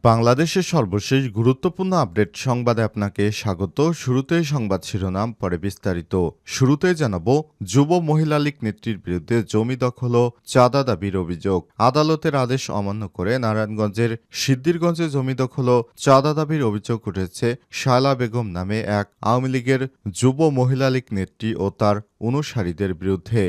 বাংলাদেশের সর্বশেষ গুরুত্বপূর্ণ আপডেট সংবাদে আপনাকে স্বাগত। শুরুতেই সংবাদ শিরোনাম, পরে বিস্তারিত। শুরুতে জানাব, যুব মহিলা লীগ নেত্রীর বিরুদ্ধে জমি দখল ও চাঁদা দাবির অভিযোগ। আদালতের আদেশ অমান্য করে নারায়ণগঞ্জের সিদ্দিরগঞ্জে জমি দখল ও চাঁদা দাবির অভিযোগ উঠেছে শায়লা বেগম নামে এক আওয়ামী লীগের যুব মহিলা লীগ নেত্রী ও তার অনুসারীদের বিরুদ্ধে।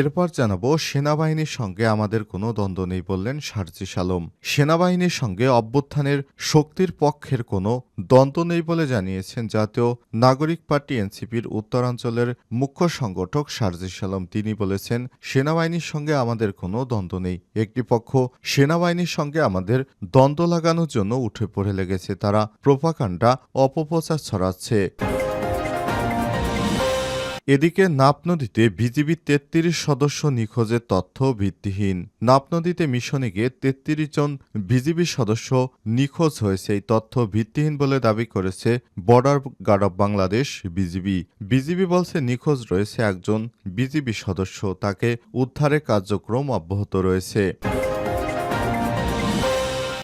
এরপর জানাব সেনাবাহিনীর সঙ্গে আমাদের কোনো দ্বন্দ্ব নেই বললেন সার্জিস আলম সেনাবাহিনীর সঙ্গে অভ্যুত্থানের শক্তির পক্ষের কোনো দ্বন্দ্ব নেই বলে জানিয়েছেন জাতীয় নাগরিক পার্টি এনসিপির উত্তরাঞ্চলের মুখ্য সংগঠক সার্জিস আলম তিনি বলেছেন, সেনাবাহিনীর সঙ্গে আমাদের কোনো দ্বন্দ্ব নেই। একটি পক্ষ সেনাবাহিনীর সঙ্গে আমাদের দ্বন্দ্ব লাগানোর জন্য উঠে পড়ে লেগেছে। তারা প্রোপাকাণ্ডা, অপপ্রচার ছড়াচ্ছে। এদিকে নাপ নদীতে বিজিবির তেত্রিশ সদস্য নিখোঁজের তথ্য ভিত্তিহীন। নাপ নদীতে মিশনে গিয়ে তেত্রিশ জন বিজিবি সদস্য নিখোঁজ হয়েছে এই তথ্য ভিত্তিহীন বলে দাবি করেছে border guard of Bangladesh BGB. BGB বলছে নিখোঁজ রয়েছে একজন বিজিবি সদস্য, তাকে উদ্ধারের কার্যক্রম অব্যাহত রয়েছে।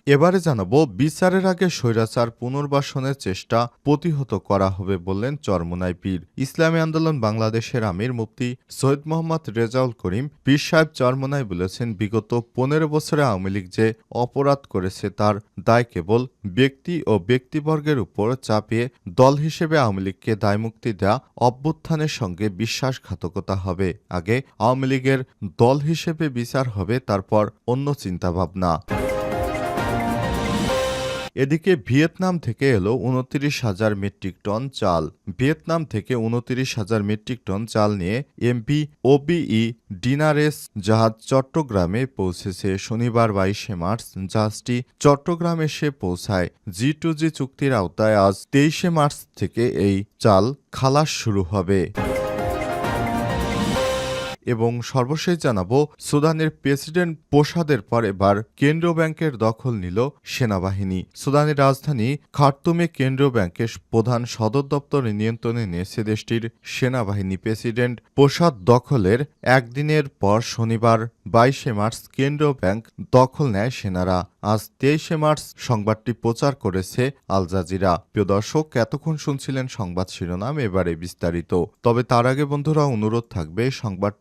এবারে জানাব, বিচারের আগে স্বৈরাচার পুনর্বাসনের চেষ্টা প্রতিহত করা হবে বললেন চরমোনাই পীর। ইসলামী আন্দোলন বাংলাদেশের আমির মুফতি সৈয়দ মোহাম্মদ রেজাউল করিম, পীর সাহেব চরমোনাই বলেছেন, বিগত পনেরো বছরে আওয়ামী লীগ যে অপরাধ করেছে তার দায় কেবল ব্যক্তি ও ব্যক্তিবর্গের উপর চাপিয়ে দল হিসেবে আওয়ামী লীগকে দায়মুক্তি দেয়া, অভ্যুত্থানের সঙ্গে বিশ্বাসঘাতকতা হবে। আগে আওয়ামী লীগের দল হিসেবে বিচার হবে, তারপর অন্য চিন্তাভাবনা। এদিকে ভিয়েতনাম থেকে এলো উনত্রিশ হাজার মেট্রিক টন চাল। ভিয়েতনাম থেকে উনত্রিশ হাজার মেট্রিক টন চাল নিয়ে এমপি ওবিই ডিনারেস জাহাজ চট্টগ্রামে পৌঁছেছে। শনিবার বাইশে মার্চ জাহাজটি চট্টগ্রামে এসে পৌঁছায়। জি টু জি চুক্তির আওতায় আজ তেইশে মার্চ থেকে এই চাল খালাস শুরু হবে। এবং সর্বশেষ জানাব, সুদানের প্রেসিডেন্ট পোশাদের পর এবার কেন্দ্রীয় ব্যাংকের দখল নিল সেনাবাহিনী। সুদানের রাজধানী খার্তুমে কেন্দ্রীয় ব্যাংকের প্রধান সদর দপ্তরের নিয়ন্ত্রণে নিয়েছে দেশটির সেনাবাহিনী। প্রেসিডেন্ট পোশাদ দখলের একদিনের পর শনিবার বাইশে মার্চ কেন্দ্রীয় ব্যাংক দখল নেয় সেনারা। আজ তেইশে মার্চ সংবাদটি প্রচার করেছে আল জাজিরা। প্রিয় দর্শক, এতক্ষণ শুনছিলেন সংবাদ শিরোনাম, এবারে বিস্তারিত। তবে তার আগে বন্ধুরা, অনুরোধ থাকবে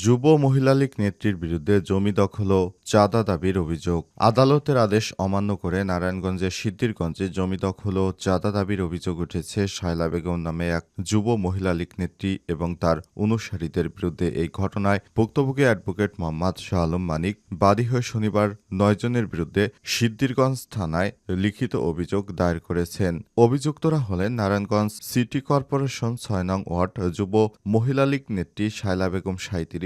যুব মহিলা লীগ নেত্রীর বিরুদ্ধে জমি দখল ও চাঁদা দাবির অভিযোগ। আদালতের আদেশ অমান্য করে নারায়ণগঞ্জের সিদ্দিরগঞ্জে জমি দখল ও চাঁদা দাবির অভিযোগ উঠেছে শায়লা বেগম নামে এক যুব মহিলা লীগ নেত্রী এবং তার অনুসারীদের বিরুদ্ধে এই ঘটনায় ভুক্তভোগী অ্যাডভোকেট মোহাম্মদ শাহ আলম মানিক বাদী হয়ে শনিবার নয়জনের বিরুদ্ধে সিদ্দিরগঞ্জ থানায় লিখিত অভিযোগ দায়ের করেছেন। অভিযুক্তরা হলেন নারায়ণগঞ্জ সিটি কর্পোরেশন ছয় নং ওয়ার্ড যুব মহিলা লীগ নেত্রী শায়লা বেগম সাঁত্রিশ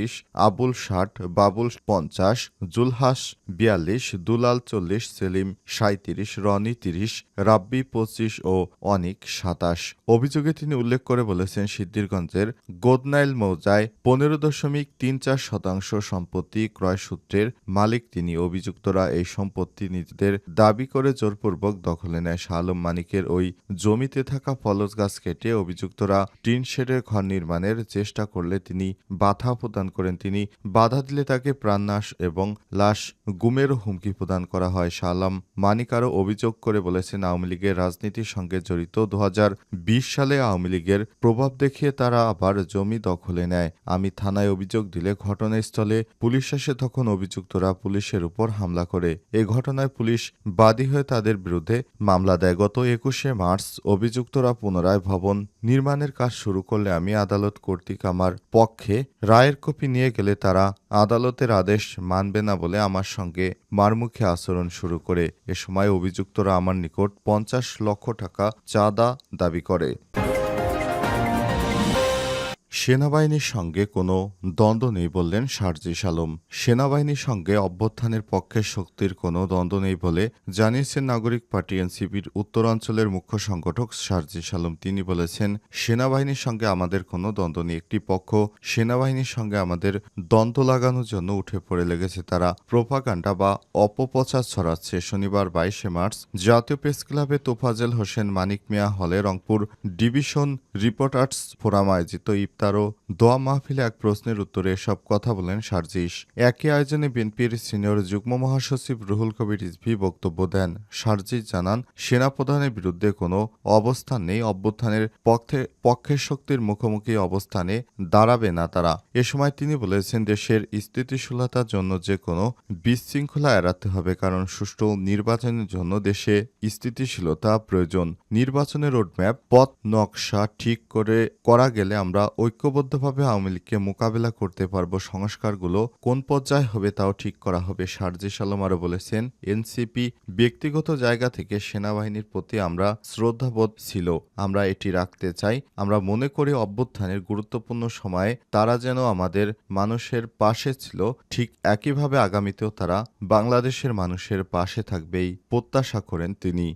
আবুল ষাট, বাবুল পঞ্চাশ, জুলহাস বিয়াল্লিশ, দুলাল চল্লিশ, সেলিম সাঁত্রিশ রনি তিরিশ, রাব্বি পঁচিশ ও অনিক সাতাশ। অভিযোগে তিনি উল্লেখ করে বলেছেন সিদ্দিরগঞ্জের গোদনাইল মৌজায় পনেরো দশমিক তিন চার শতাংশ সম্পত্তি ক্রয় সূত্রের মালিক তিনি। অভিযুক্তরা এই সম্পত্তি নিজেদের দাবি করে জোরপূর্বক দখলে নেয়। শাহ আলম মানিকের ওই জমিতে থাকা ফলস গাছ কেটে অভিযুক্তরা টিন শেডের ঘর নির্মাণের চেষ্টা করলে তিনি বাধা প্রদান করেন। তিনি বাধা দিলে তাকে প্রাণনাশ এবং লাশ গুমেরও হুমকি প্রদান করা হয়। শাহ আলম মানিক আরও অভিযোগ করে বলেছেন, আওয়ামী লীগের রাজনীতির সঙ্গে জড়িত দু সালে আওয়ামী লীগের প্রভাব দেখিয়ে তারা আবার জমি দখলে নেয়। আমি থানায় অভিযোগ দিলে ঘটনাস্থলে পুলিশ আসে, তখন অভিযুক্তরা পুলিশের উপর হামলা করে। এই ঘটনায় পুলিশ বাদী হয়ে তাদের বিরুদ্ধে মামলা দেয়। গত একুশে মার্চ অভিযুক্তরা পুনরায় ভবন নির্মাণের কাজ শুরু করলে আমি আদালত কর্তৃক আমার পক্ষে রায়ের কপি নিয়ে গেলে তারা আদালতের আদেশ মানবে না বলে আমার সঙ্গে মারমুখে আচরণ শুরু করে। এ সময় অভিযুক্তরা আমার নিকট পঞ্চাশ লক্ষ টাকা চাঁদা দাবি করে। সেনাবাহিনীর সঙ্গে কোনো দ্বন্দ্ব নেই বললেন শারজিস আলম সেনাবাহিনীর সঙ্গে অভ্যুত্থানের পক্ষের শক্তির কোনো দ্বন্দ্ব নেই বলে জানিয়েছেন নাগরিক পার্টি এনসিপির উত্তরাঞ্চলের মুখ্য সংগঠক শারজিস আলম তিনি বলেছেন, সেনাবাহিনীর সঙ্গে আমাদের কোনো দ্বন্দ্ব নেই। একটি পক্ষ সেনাবাহিনীর সঙ্গে আমাদের দ্বন্দ্ব লাগানোর জন্য উঠে পড়ে লেগেছে। তারা প্রোপাগান্ডা বা অপপ্রচার ছড়াচ্ছে। শনিবার বাইশে মার্চ জাতীয় প্রেস ক্লাবে তোফাজেল হোসেন, মানিক মিয়া হলে রংপুর ডিভিশন রিপোর্টার্স ফোরাম আয়োজিত ইফতার ও দোয়া মাহফিলে এক প্রশ্নের উত্তরে এসব কথা বলেন সার্জিস। একই আয়োজনে বিএনপির সিনিয়র যুগ্ম মহাসচিব রুহুল কবির রিজভি বক্তব্য দেন। সার্জিস জানান, সেনাপ্রধানের বিরুদ্ধে কোনো অবস্থান নেই, অভ্যুত্থানের পক্ষে পক্ষের শক্তির মুখোমুখি অবস্থানে দাঁড়াবে না তারা। এ সময় তিনি বলেছেন, দেশের স্থিতিশীলতার জন্য যে কোনো বিশৃঙ্খলা এড়াতে হবে, কারণ সুষ্ঠু নির্বাচনের জন্য দেশে স্থিতিশীলতা প্রয়োজন। নির্বাচনের রোডম্যাপ, পথ নকশা ঠিক করে করা গেলে আমরা ঐক্যবদ্ধভাবে আওয়ামী লীগকে মোকাবেলা করতে পারব সংস্কারগুলো কোন পর্যায়ে হবে তাও ঠিক করা হবে সার্জিস আলম আরও বলেছেন, এনসিপি ব্যক্তিগত জায়গা থেকে সেনাবাহিনীর প্রতি আমরা শ্রদ্ধাবোধ ছিল। আমরা এটি রাখতে চাই। আমরা মনে করি অভ্যুত্থানের গুরুত্বপূর্ণ সময়ে তারা যেন আমাদের মানুষের পাশে ছিল। ঠিক একইভাবে আগামীতেও তারা বাংলাদেশের মানুষের পাশে থাকবেই, প্রত্যাশা করেন তিনি।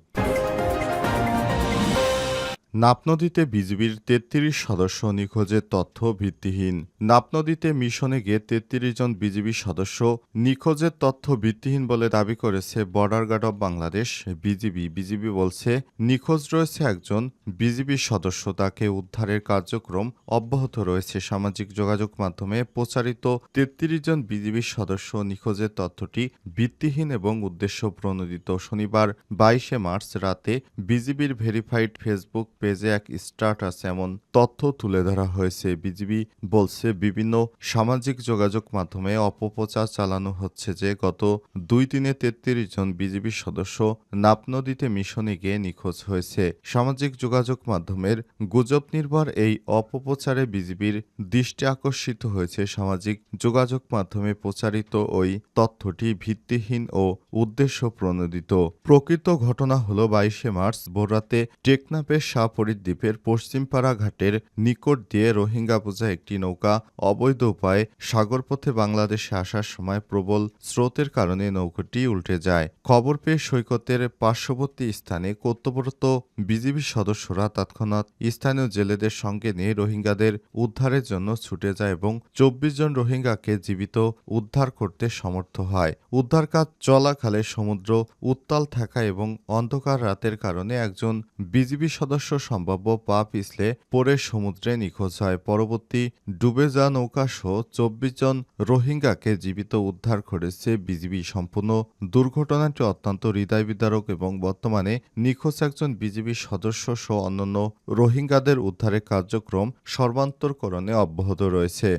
নাপ নদীতে বিজিবির তেত্রিশ সদস্য নিখোঁজের তথ্য ভিত্তিহীন। নাপ নদীতে মিশনে গিয়ে তেত্রিশ জন বিজিবি সদস্য নিখোঁজের তথ্য ভিত্তিহীন বলে দাবি করেছে border guard of Bangladesh. BGB BGB বলছে, নিখোঁজ রয়েছে একজন বিজিবি সদস্য, তাকে উদ্ধারের কার্যক্রম অব্যাহত রয়েছে। সামাজিক যোগাযোগ মাধ্যমে প্রচারিত তেত্রিশ জন বিজিবি সদস্য নিখোঁজের তথ্যটি ভিত্তিহীন এবং উদ্দেশ্য প্রণোদিত শনিবার বাইশে মার্চ রাতে বিজিবির ভেরিফাইড ফেসবুক পেজে এক স্ট্যাটাস এমন তথ্য তুলে ধরা হয়েছে। বিজিবি বলছে, বিভিন্ন সামাজিক যোগাযোগ মাধ্যমে অপপ্রচার চালানো হচ্ছে যে গত দুই দিনে তেত্রিশ জন বিজিবি সদস্য নাপ নদীতে মিশনে গিয়ে নিখোঁজ হয়েছে। সামাজিক যোগাযোগ মাধ্যমের গুজব নির্ভর এই অপপ্রচারে বিজিবির দৃষ্টি আকর্ষিত হয়েছে। সামাজিক যোগাযোগ মাধ্যমে প্রচারিত ওই তথ্যটি ভিত্তিহীন ও উদ্দেশ্য প্রণোদিত প্রকৃত ঘটনা হলো বাইশে মার্চ ভোররাতে টেকনাপের শাহপরীর দ্বীপের পশ্চিমপাড়া ঘাটের নিকট দিয়ে রোহিঙ্গা বোঝা একটি নৌকা অবৈধ উপায়ে সাগরপথে বাংলাদেশে আসার সময় প্রবল স্রোতের কারণে নৌকাটি উল্টে যায়। খবর পেয়ে সৈকতের পার্শ্ববর্তী স্থানে কর্তব্যরত বিজিবি সদস্যরা তৎক্ষণাৎ স্থানীয় জেলেদের সঙ্গে নিয়ে রোহিঙ্গাদের উদ্ধারের জন্য ছুটে যায় এবং চব্বিশ জন রোহিঙ্গাকে জীবিত উদ্ধার করতে সমর্থ হয়। উদ্ধার কাজ চলাকালে সমুদ্র উত্তাল থাকা এবং অন্ধকার রাতের কারণে একজন বিজিবি সদস্য সম্ভাব্য পা পিছলে পরে সমুদ্রে নিখোঁজ হয়। পরবর্তী ডুবে যা নৌকা সহ চব্বিশ জন রোহিঙ্গাকে জীবিত উদ্ধার করেছে বিজিবি। সম্পূর্ণ দুর্ঘটনাটি অত্যন্ত হৃদয় বিদারক এবং বর্তমানে নিখোঁজ একজন বিজিবি সদস্য সহ অন্যান্য রোহিঙ্গাদের উদ্ধারের কার্যক্রম সর্বান্তরকরণে অব্যাহত রয়েছে।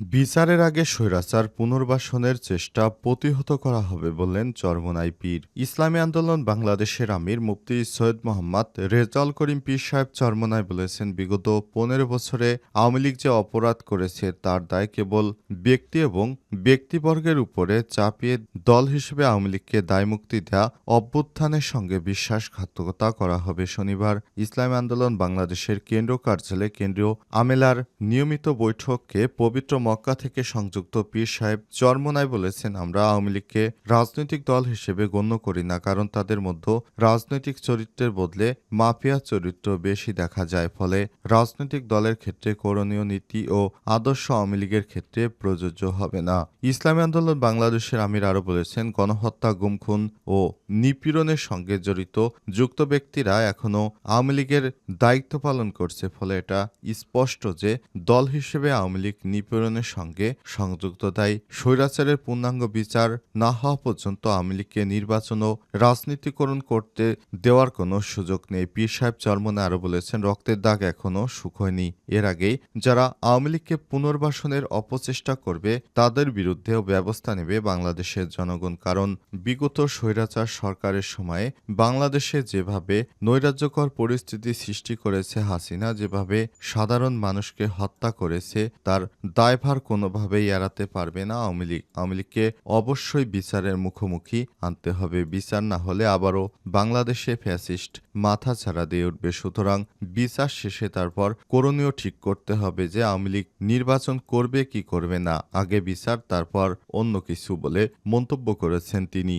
বিচারের আগে স্বৈরাচার পুনর্বাসনের চেষ্টা প্রতিহত করা হবে বললেন চরমনাই পীর। ইসলামী আন্দোলন বাংলাদেশের আমির মুফতি সৈয়দ মোহাম্মদ রেজাল করিম পীর সাহেব চরমনায় বলেছেন, বিগত পনেরো বছরে আওয়ামী লীগ যে অপরাধ করেছে তার দায় কেবল ব্যক্তি এবং ব্যক্তিবর্গের উপরে চাপিয়ে দল হিসেবে আওয়ামী লীগকে দায়মুক্তি দেয়া, অভ্যুত্থানের সঙ্গে বিশ্বাসঘাতকতা করা হবে। শনিবার ইসলামী আন্দোলন বাংলাদেশের কেন্দ্র কার্যালয়ে কেন্দ্রীয় আমেলার নিয়মিত বৈঠককে পবিত্র মক্কা থেকে সংযুক্ত পীর সাহেব চরমনায় বলেছেন, আমরা আওয়ামী লীগকে রাজনৈতিক দল হিসেবে গণ্য করি না, কারণ তাদের মধ্যে রাজনৈতিক চরিত্রের বদলে মাফিয়া চরিত্র বেশি দেখা যায়। ফলে রাজনৈতিক দলের ক্ষেত্রে করণীয় নীতি ও আদর্শ আওয়ামী লীগের ক্ষেত্রে প্রযোজ্য হবে না। ইসলামী আন্দোলন বাংলাদেশের আমির আরও বলেছেন, গণহত্যা, গুমখুন ও নিপীড়নের সঙ্গে জড়িত যুক্ত ব্যক্তিরা এখনও আওয়ামী লীগের দায়িত্ব পালন করছে। ফলে এটা স্পষ্ট যে দল হিসেবে আওয়ামী লীগ নিপীড়নের সঙ্গে সংযুক্ত, তাই স্বৈরাচারের পূর্ণাঙ্গ বিচার না হওয়া পর্যন্ত আওয়ামী লীগকে নির্বাচন ও রাজনীতিকরণ করতে দেওয়ার কোনো সুযোগ নেই। পীর সাহেব চরমনে আরও বলেছেন, রক্তের দাগ এখনও শুকোয়নি এর আগেই যারা আওয়ামী লীগকে পুনর্বাসনের অপচেষ্টা করবে, তাদের বিরুদ্ধেও ব্যবস্থা নেবে বাংলাদেশের জনগণ। কারণ বিগত স্বৈরাচার সরকারের সময়ে বাংলাদেশে যেভাবে নৈরাজ্যকর পরিস্থিতি সৃষ্টি করেছে হাসিনা, যেভাবে সাধারণ মানুষকে হত্যা করেছে, তার দায়ভার দায়ভার কোনোভাবেই এড়াতে পারবে না আওয়ামী লীগ। আওয়ামী লীগকে অবশ্যই বিচারের মুখোমুখি আনতে হবে। বিচার না হলে আবারও বাংলাদেশে ফ্যাসিস্ট মাথা ছাড়া দিয়ে উঠবে। সুতরাং বিচার শেষে তারপর করণীয় ঠিক করতে হবে যে আওয়ামী লীগ নির্বাচন করবে কি করবে না। আগে বিচার, তারপর অন্য কিছু বলে মন্তব্য করেছেন তিনি।